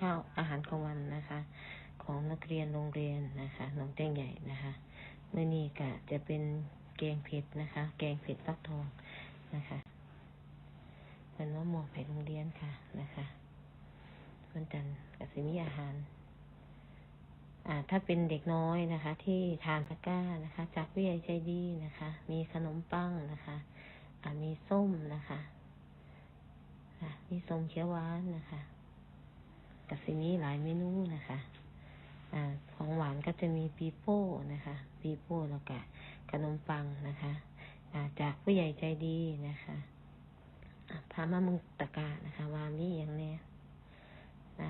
ข้าวอาหารกลางวันนะคะ ของนักเรียนโรงเรียนนะคะหนองแจ้งใหญ่นะคะเมื่อนี้ก็จะเป็นแกงเผ็ดนะคะ แกงเผ็ดฟักทองนะคะเป็นว่าหมวกไปโรงเรียนค่ะนะคะวันจันทร์ก็จะมีอาหารอ่าถ้าเป็นเด็กน้อยนะคะ ที่ทานตะก้านะคะ จากวิทยาใจดีนะคะ มีขนมปังนะคะอ่ามีส้มนะคะมีส้มเขียวหวานนะคะ กับสิมีหลายเมนูนะคะอ่าของหวานก็จะมีปีโป้นะคะปีโป้แล้วก็ขนมปังนะคะอ่าจากผู้ใหญ่ใจดีนะคะพามามึงตะกร้านะคะ ว่ามีอย่างเนี้ยอ่า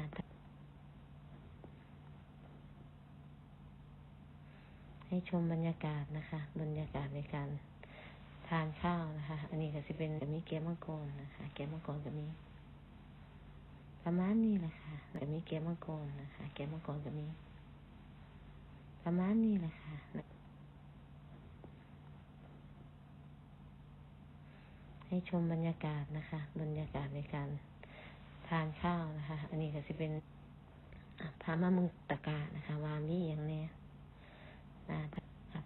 ให้ชมบรรยากาศนะคะ บรรยากาศในการทานข้าวนะคะ อันนี้ก็จะเป็นแบบมีแก้วมังกรนะคะแก้วมังกรก็มีประมาณนี้แหละค่ะ มีแก้มังกรนะคะ แก้มังกรก็มี ประมาณนี้แหละค่ะให้ชมบรรยากาศนะคะ บรรยากาศในการทานข้าวนะคะ อันนี้ก็จะเป็นพามามึงตะกร้านะคะ วามีอย่างเนี้ยอ่า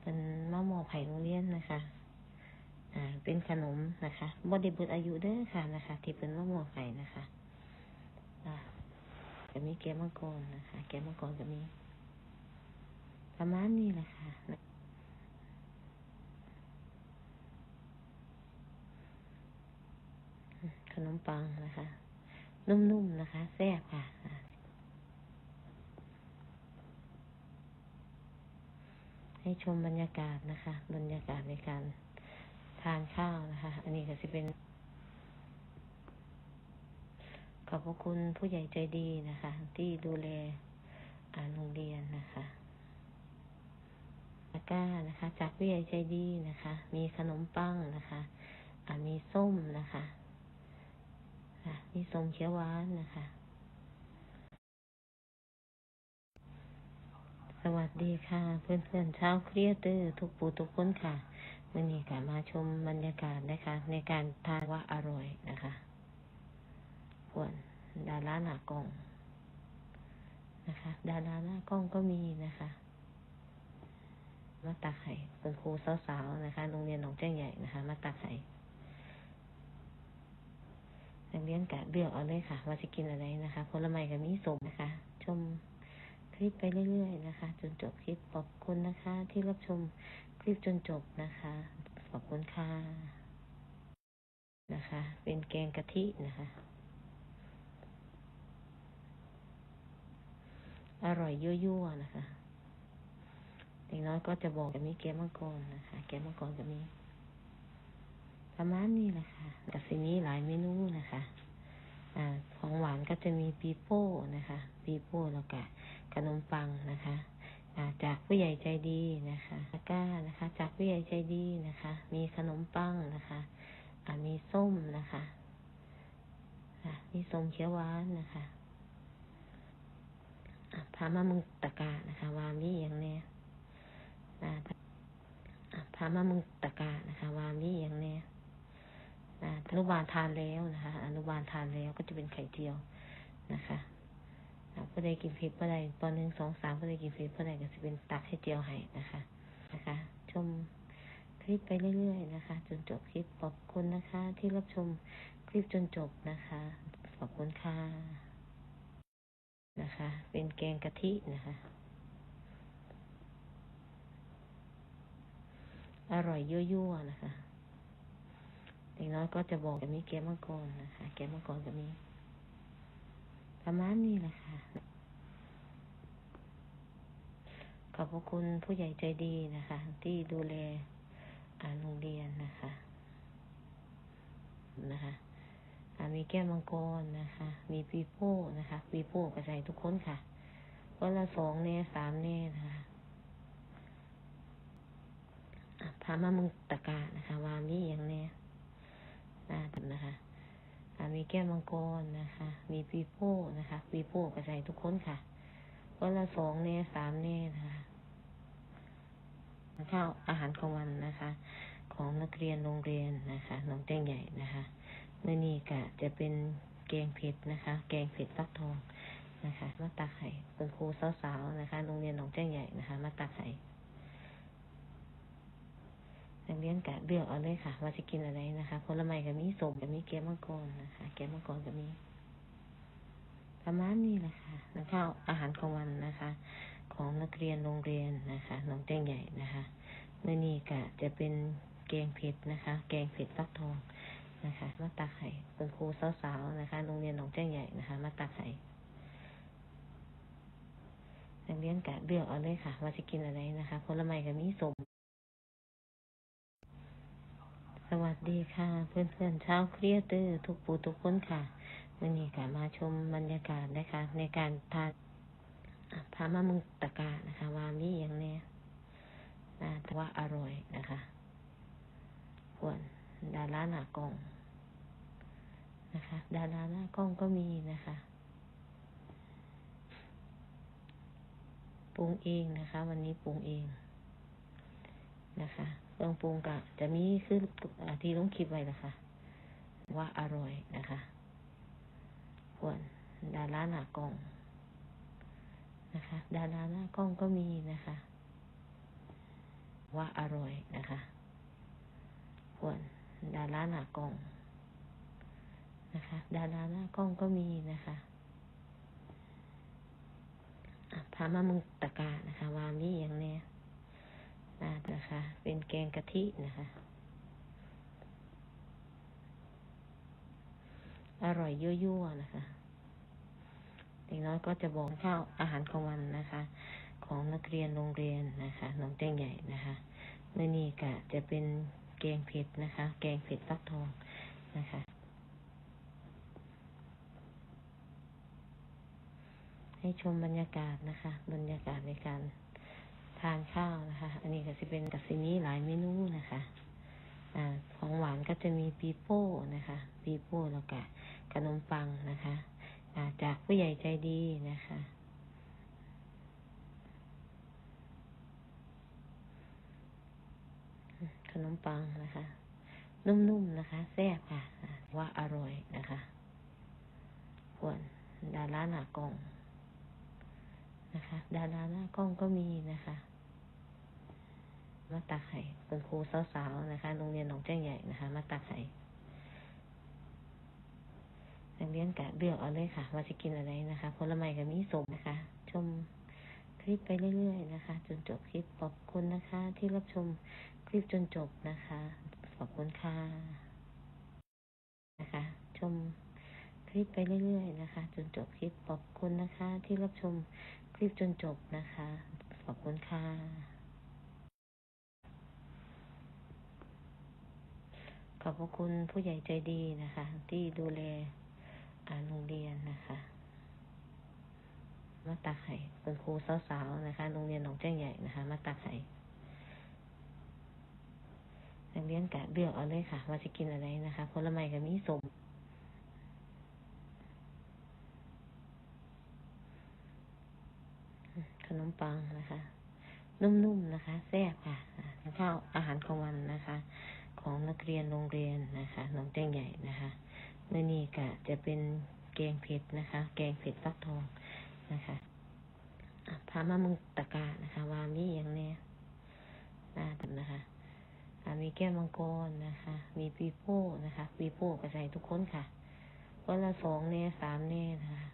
เป็นมะม่วงไผ่โรงเรียนนะคะ อ่า เป็นขนมนะคะบ่ได้เบิดอายุเด้อค่ะนะคะ ที่เป็นมะม่วงไผ่นะคะ ก็มีแก้มังกรนะคะ แก้มังกรก็มี ประมาณนี้แหละค่ะขนมปังนะคะ นุ่มๆนะคะแซ่บค่ะ ให้ชมบรรยากาศนะคะ บรรยากาศในการทานข้าวนะคะ อันนี้ก็จะเป็น ขอบพระคุณผู้ใหญ่ใจดีนะคะ ที่ดูแลอ่าโรงเรียนนะคะตะก้านะคะ จากผู้ใหญ่ใจดีนะคะ มีขนมปังนะคะมีส้มนะคะมีส้มเขียวหวานนะคะ สวัสดีค่ะ เพื่อนเพื่อนๆชาวครีเอเตอร์ทุกปูทุกคนค่ะวันนี้ก็มาชมบรรยากาศนะคะ ในการทานว่าอร่อยนะคะ วน ดาราหน้ากล้องนะคะ ดาราหน้ากล้องก็มีนะคะมาตักไข่เป็นครูสาวๆนะคะโรงเรียนหนองแจ้งใหญ่นะคะ มาตักไข่นักเรียนกะเลือกเอาเลยค่ะว่าจะกินอะไรนะคะผลไม้กับมีสมนะคะ ชมคลิปไปเรื่อยๆนะคะ จนจบคลิปขอบคุณนะคะ ที่รับชมคลิปจนจบนะคะ ขอบคุณค่ะนะคะ เป็นแกงกะทินะคะ อร่อยยั่วๆนะคะ เด็กน้อยก็จะบอกจะมีแกมังกรนะคะ แกมังกรก็มีประมาณนี้แหละค่ะกับสิมีหลายเมนูนะคะอของหวานก็จะมีปีโป้นะคะ ปีโป้แล้วก็ขนมปังนะคะาจากผู้ใหญ่ใจดีนะคะตะก้านะคะ จากผู้ใหญ่ใจดีนะคะ มีขนมปังนะคะอ่ามีส้มนะคะอ่ามีส้มเขียวหวานนะคะ พามามึงตะกร้านะคะว่ามีอย่างเนี้ยอ่าอ่พามามึงตะกร้านะคะว่ามีอย่างเนี้ยอ่าอนุบาลทานแล้วนะคะ อนุบาลทานแล้วก็จะเป็นไข่เจียวนะคะอ่าผู้ใดกินเผ็ดผู้ใดปหนึ่งสองสามผู้ใดกินเผ็ดผู้ใดก็จะเป็นตักให้เจียวให้นะคะนะคะ ชมคลิปไปเรื่อยๆนะคะ จนจบคลิปขอบคุณนะคะ ที่รับชมคลิปจนจบนะคะ ขอบคุณค่ะ นะคะ เป็นแกงกะทินะคะ อร่อยยั่วๆนะคะเด็กน้อยก็จะบอกจะมีแก้มังกรนะคะ แก้มังกรก็มีประมาณนี้แหละค่ะ ขอบพระคุณผู้ใหญ่ใจดีนะคะ ที่ดูแลอ่าโรงเรียนนะคะ นะคะ มีแก้มังกรนะคะ มีปีโป้นะคะปีโป้ก็ใส่ทุกคนค่ะคนละสองเน่สามเน่นะคะพามามึงตะกร้านะคะ วามีอย่างเนี้ยน่าทำนะคะมีแก้มังกรนะคะ มีปีโป้นะคะปีโป้ก็ใส่ทุกคนค่ะคนละสองเน่สามเน่นะคะข้าวอาหารกลางวันนะคะ ของนักเรียนโรงเรียนนะคะหนองแจ้งใหญ่นะคะ เมื่อนี้ก็จะเป็นแกงเผ็ดนะคะ แกงเผ็ดฟักทองนะคะมาตักไข่คุณครูสาวๆนะคะโรงเรียนหนองแจ้งใหญ่นะคะมาตักไข่นักเรียนกะเลือกเอาเลยค่ะ ว่าจะกินอะไรนะคะผลไม้ก็มีส้มก็มีแก้วมังกรนะคะ แก้วมังกรก็มีประมาณนี้แหละค่ะแล้วอาหารกลางวันนะคะ ของนักเรียนโรงเรียนนะคะหนองแจ้งใหญ่นะคะเมื่อนี้ก็จะเป็นแกงเผ็ดนะคะ แกงเผ็ดฟักทอง นะคะมาตักไข่คุณครูสาวๆนะคะโรงเรียนหนองแจ้งใหญ่นะคะมาตักไข่นักเรียนกะเลือกเอาเลยค่ะ ว่าจะกินอะไรนะคะผลไม้ก็มีสมสวัสดีค่ะ เพื่อนๆชาวครีเอเตอร์ทุกปูทุกคนค่ะวันนี้ก็มาชมบรรยากาศนะคะ ในการทานพามามุงตะกานะคะ ว่ามีอย่างเนี้ยแต่ว่าอร่อยนะคะควรดาราหนากอง นะคะ ดาราหน้ากล้องก็มีนะคะปรุงเองนะคะ วันนี้ปรุงเองนะคะเครื่องปรุงก็จะมีคืออ่าที่ลงคลิปไว้นะคะ ว่าอร่อยนะคะควรดาราหน้ากล้องนะคะ ดาราหน้ากล้องก็มีนะคะ ว่าอร่อยนะคะควรดาราหน้ากล้อง นะคะ ดาราหน้ากล้องก็มีนะคะพามามุงตะกานะคะ วามีอย่างเนี้ยนะคะ เป็นแกงกะทินะคะ อร่อยยั่วๆนะคะเด็กน้อยก็จะบอกข้าวอาหารกลางวันนะคะ ของนักเรียนโรงเรียนนะคะหนองแจ้งใหญ่นะคะเมื่อนี้ก็จะเป็นแกงเผ็ดนะคะ แกงเผ็ดฟักทองนะคะ ให้ชมบรรยากาศนะคะ บรรยากาศในการทานข้าวนะคะ อันนี้ก็จะเป็นกัซิมีหลายเมนูนะคะอ่าของหวานก็จะมีปีโป้นะคะปีโป้แล้วก็ขนมปังนะคะอาจากผู้ใหญ่ใจดีนะคะขนมปังนะคะ นุ่มๆนะคะแซ่บค่ะว่าอร่อยนะคะ ควรดาราหนากอง นะคะ ดาราหน้ากล้องก็มีนะคะมาตักไข่คุณครูสาวๆนะคะโรงเรียนหนองแจ้งใหญ่นะคะมาตักไข่นักเรียนกะเลือกเอาเลยค่ะ ว่าจะกินอะไรนะคะผลไม้ก็มีสมนะคะ ชมคลิปไปเรื่อยๆนะคะ จนจบคลิปขอบคุณนะคะ ที่รับชมคลิปจนจบนะคะ ขอบคุณค่ะนะคะ ชมคลิปไปเรื่อยๆนะคะ จนจบคลิปขอบคุณนะคะ ที่รับชม คลิปจนจบนะคะ ขอบคุณค่ะ ขอบพระคุณผู้ใหญ่ใจดีนะคะ ที่ดูแลอาโรงเรียนนะคะมาตักไข่คุณครูสาวๆนะคะ โรงเรียนหนองแจ้งใหญ่นะคะ มาตักไข่นักเรียนกะเลือกเอาเลยค่ะ ว่าจะกินอะไรนะคะ ผลไม้ก็มีส้มข นมปังนะคะ นุ่มๆนะคะแซ่บค่ะข้าวอาหารกลางวันนะคะ ของนักเรียนโรงเรียนนะคะหนองแจ้งใหญ่นะคะเมื่อนี้ก็จะเป็นแกงเผ็ดนะคะ แกงเผ็ดฟักทองนะคะพามามุงตะกานะคะ ว่ามีอย่างเนี้ยน่าทำนะคะมีแก้วมังกรนะคะ มีปีโป้นะคะปีโป้ก็ใส่ทุกคนค่ะวันละสองเน่สามเน่นะคะ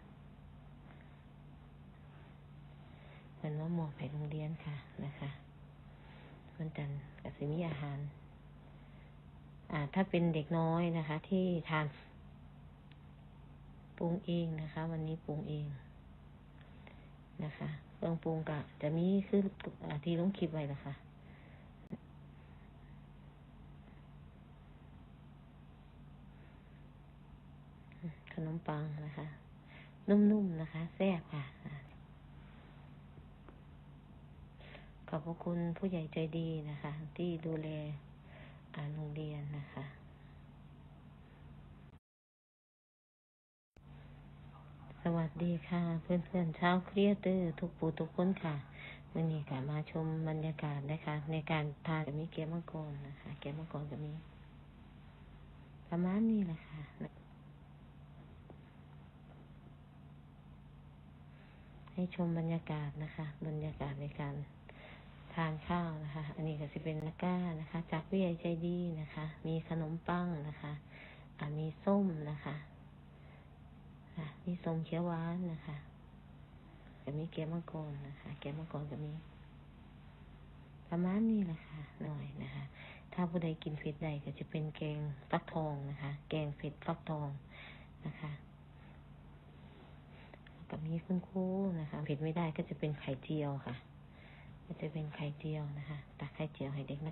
เหมือนว่าหมอบไปโรงเรียนค่ะนะคะวันจันทร์ก็จะมีอาหาร อ่า ถ้าเป็นเด็กน้อยนะคะ ที่ทานปรุงเองนะคะ วันนี้ปรุงเองนะคะเครื่องปรุงก็จะมีคือที่ลงคลิปไว้นะคะขนมปังนะคะ นุ่มๆนะคะ แซ่บค่ะอ่า ขอบพระคุณผู้ใหญ่ใจดีนะคะ ที่ดูแลอาโรงเรียนนะคะ สวัสดีค่ะ เพื่อนๆชาวครีเอเตอร์ทุกปูทุกคนค่ะวันนี้ก็มาชมบรรยากาศนะคะ ในการทานจะมีเกี๊ยวมังกรนะคะ เกี๊ยวมังกรก็มีประมาณนี้แหละค่ะให้ชมบรรยากาศนะคะ บรรยากาศในการ ทานข้าวนะคะ อันนี้ก็จะเป็นนักก้านะคะ จากผู้ใหญ่ใจดีนะคะ มีขนมปังนะคะมีส้มนะคะะมีส้มเขียวหวานนะคะก็มีแกงมังกรนะคะ แกงมังกรก็มีประมาณนี้แหละค่ะหน่อยนะคะ ถ้าผู้ใดกินเผ็ดใดก็จะเป็นแกงฟักทองนะคะ แกงเผ็ดฟักทองนะคะแล้วก็มีคุณครูนะคะเผ็ดไม่ได้ก็จะเป็นไข่เจียวค่ะ ก็จะเป็นไข่เจียวนะคะตักไข่เจียวให้เด็กนัก